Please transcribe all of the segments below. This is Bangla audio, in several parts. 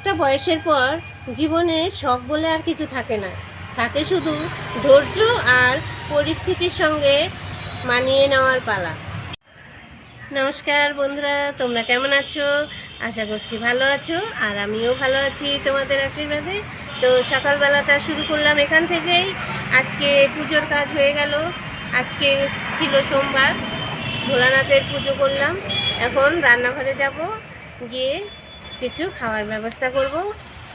একটা বয়সের পর জীবনে শখ বলে আর কিছু থাকে না। থাকে শুধু ধৈর্য আর পরিস্থিতির সঙ্গে মানিয়ে নেওয়ার পালা। নমস্কার বন্ধুরা, তোমরা কেমন আছো? আশা করছি ভালো আছো আর আমিও ভালো আছি তোমাদের আশীর্বাদে। তো সকালবেলাটা শুরু করলাম এখান থেকেই। আজকে পুজোর কাজ হয়ে গেল। আজকে ছিল সোমবার। ভোলানাথের পুজো করলাম। এখন রান্নাঘরে যাব। গিয়ে কিছু খাওয়ার ব্যবস্থা করব।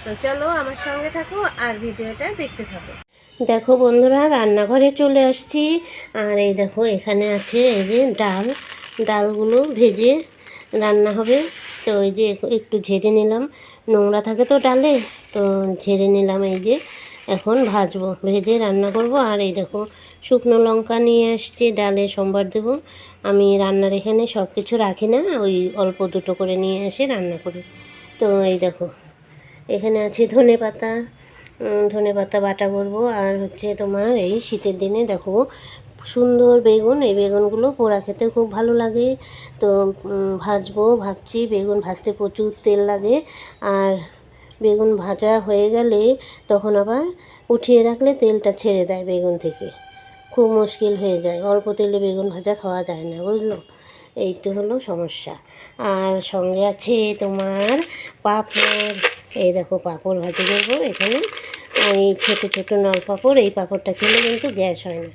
তো চলো আমার সঙ্গে থাকো আর ভিডিওটা দেখতে থাকো। দেখো বন্ধুরা, রান্নাঘরে চলে আসছি। আর এই দেখো, এখানে আছে এই যে ডাল। ডালগুলো ভেজে রান্না হবে। তো ওই যে একটু ঝেড়ে নিলাম। নোংরা থাকে তো ডালে, তো ঝেড়ে নিলাম এই যে। এখন ভাজবো, ভেজে রান্না করব। আর এই দেখো, শুকনো লঙ্কা নিয়ে আসছি, ডালে সোমবার দেবো। আমি রান্নার এখানে সব কিছু রাখি না, ওই অল্প দুটো করে নিয়ে এসে রান্না করি। তো এই দেখো, এখানে আছে ধনে পাতা ধনে পাতা বাটা করব। আর হচ্ছে তোমার এই শীতের দিনে দেখো, সুন্দর বেগুন, এই বেগুনগুলো পোড়া খেতে খুব ভালো লাগে। তো ভাজবো, ভাবছি বেগুন ভাজতে প্রচুর তেল লাগে। আর বেগুন ভাজা হয়ে গেলে তখন আবার উঠিয়ে রাখলে তেলটা ছেড়ে দেয় বেগুন থেকে। খুব মুশকিল হয়ে যায়, অল্প তেলে বেগুন ভাজা খাওয়া যায় না, বুঝলো? এই তো হলো সমস্যা। আর সঙ্গে আছে তোমার পাঁপড়। এই দেখো পাঁপড় ভাজি করব এখানে। ওই ছোটো ছোটো নল পাঁপড়, এই পাঁপড়টা খেলে কিন্তু গ্যাস হয় না।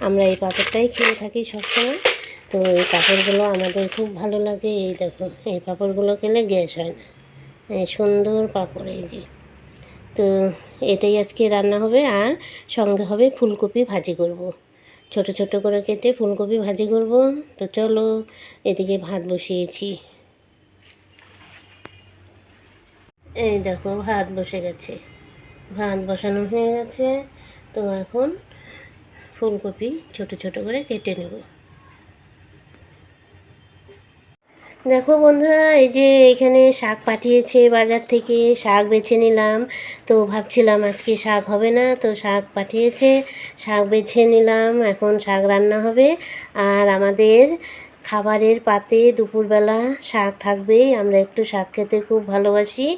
আমরা এই পাঁপড়টাই খেয়ে থাকি সবসময়। তো এই পাঁপড়গুলো আমাদের খুব ভালো লাগে। এই দেখো, এই পাঁপড়গুলো খেলে গ্যাস হয় না। সুন্দর পাঁপড় এই যে। তো এটাই আজকে রান্না হবে। আর সঙ্গে হবে ফুলকপি ভাজি করব। ছোট ছোট করে কেটে ফুলকপি ভাজি করব। তো চলো, এদিকে ভাত বসিয়েছি। এই দেখো, ভাত বসে গেছে। ভাত বসানো হয়ে গেছে। তো এখন ফুলকপি ছোট ছোট করে কেটে নেব। দেখো বন্ধুরা, এই যে এখানে শাক পাঠিয়েছে বাজার থেকে, শাক বেছে নিলাম। তো ভাবছিলাম আজকে শাক হবে না, তো শাক পাঠিয়েছে, শাক বেছে নিলাম, এখন শাক রান্না হবে। আর আমাদের খাবারের পাতে দুপুরবেলা শাক থাকবেই আমরা একটু শাক খেতে খুব ভালোবাসি।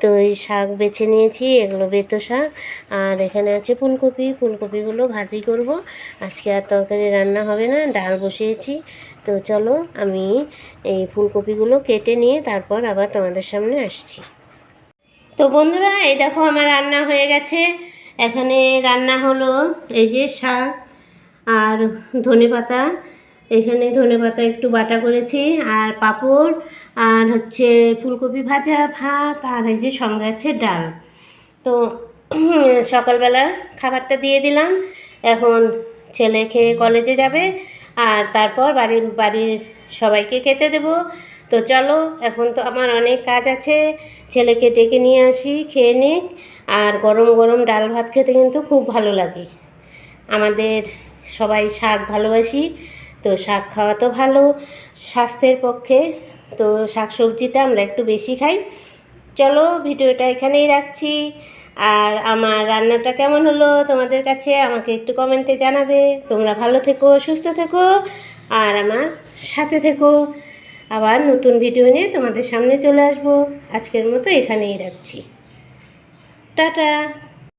তো এই শাক বেছে নিয়েছি, এগুলো বেতো শাক। আর এখানে আছে ফুলকপি, ফুলকপিগুলো ভাজি করব। আজকে আর তরকারি রান্না হবে না, ডাল বসিয়েছি। তো চলো, আমি এই ফুলকপিগুলো কেটে নিয়ে তারপর আবার তোমাদের সামনে আসছি। তো বন্ধুরা, এই দেখো আমার রান্না হয়ে গেছে। এখানে রান্না হলো এই যে শাক আর ধনে পাতা। এখানে ধনে পাতা একটু বাটা করেছি আর পাঁপড় আর হচ্ছে ফুলকপি ভাজা ভাত আর এই যে সঙ্গে আছে ডাল। তো সকালবেলা খাবারটা দিয়ে দিলাম। এখন ছেলে খেয়ে কলেজে যাবে আর তারপর বাড়ির বাড়ির সবাইকে খেতে দেব। তো চলো, এখন তো আমার অনেক কাজ আছে। ছেলেকে ডেকে নিয়ে আসি, খেয়ে নিক। আর গরম গরম ডাল ভাত খেতে কিন্তু খুব ভালো লাগে। আমাদের সবাই শাক ভালোবাসি। তো শাক খাওয়া তো ভালো, স্বাস্থ্যের পক্ষে। তো শাক সবজিটা আমরা একটু বেশি খাই। চলো ভিডিওটা এখানেই রাখছি। আর আমার রান্নাটা কেমন হলো তোমাদের কাছে আমাকে একটু কমেন্টে জানাবে। তোমরা ভালো থেকো, সুস্থ থেকো, আর আমার সাথে থেকো। আবার নতুন ভিডিও নিয়ে তোমাদের সামনে চলে আসব। আজকের মতো এখানেই রাখছি। টাটা।